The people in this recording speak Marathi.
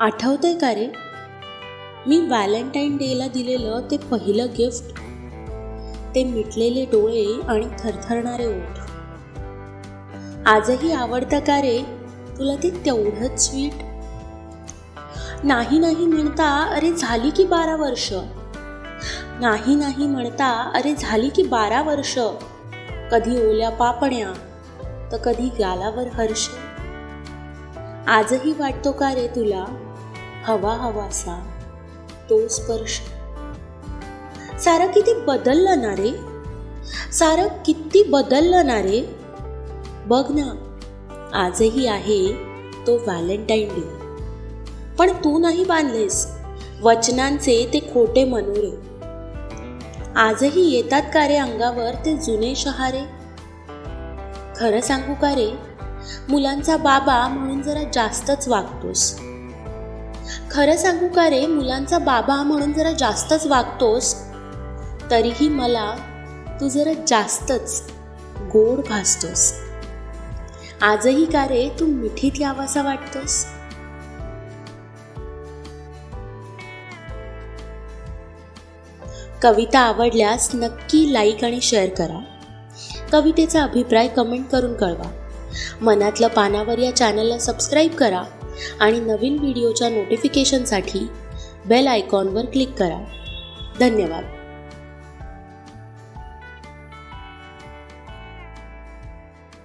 आठवतंय का रे? मी व्हॅलेंटाईन डेला दिलेलं ते पहिलं गिफ्ट. ते मिटलेले डोळे आणि थरथरणारे ओठ. आजही आवडतं का रे? तुला ते तेवढंच स्वीट नाही नाही म्हणता अरे झाली की बारा वर्ष. नाही नाही म्हणता अरे झाली की बारा वर्ष. कधी ओल्या पापण्या तर कधी गालावर हर्ष. आजही वाटतो का रे तुला? हवा हवासा तो स्पर्श. सारं किती बदललं ना रे? सारं किती बदललं ना रे? बघ ना आजही आहे तो व्हॅलेंटाईन डे. पण तू नाही बांधलेस वचनांचे ते खोटे मनोरे. आजही येतात का रे अंगावर ते जुने शहारे? खरं सांगू का रे? मुलांचा बाबा म्हणून जरा जास्तच वागतोस. खरं सांगू का रे मुलांचा बाबा म्हणून जरा जास्तच वागतोस तरीही मला तू जरा जास्तच गोड भासतोस. आजही का रे तू मिठीत यावासा वाटतोस? कविता आवडल्यास नक्की लाईक आणि शेअर करा. कवितेचा अभिप्राय कमेंट करून कळवा. मनातलं पानावर या चॅनलला सबस्क्राईब करा. आणि नवीन व्हिडिओच्या नोटिफिकेशनसाठी बेल आयकॉनवर क्लिक करा. धन्यवाद.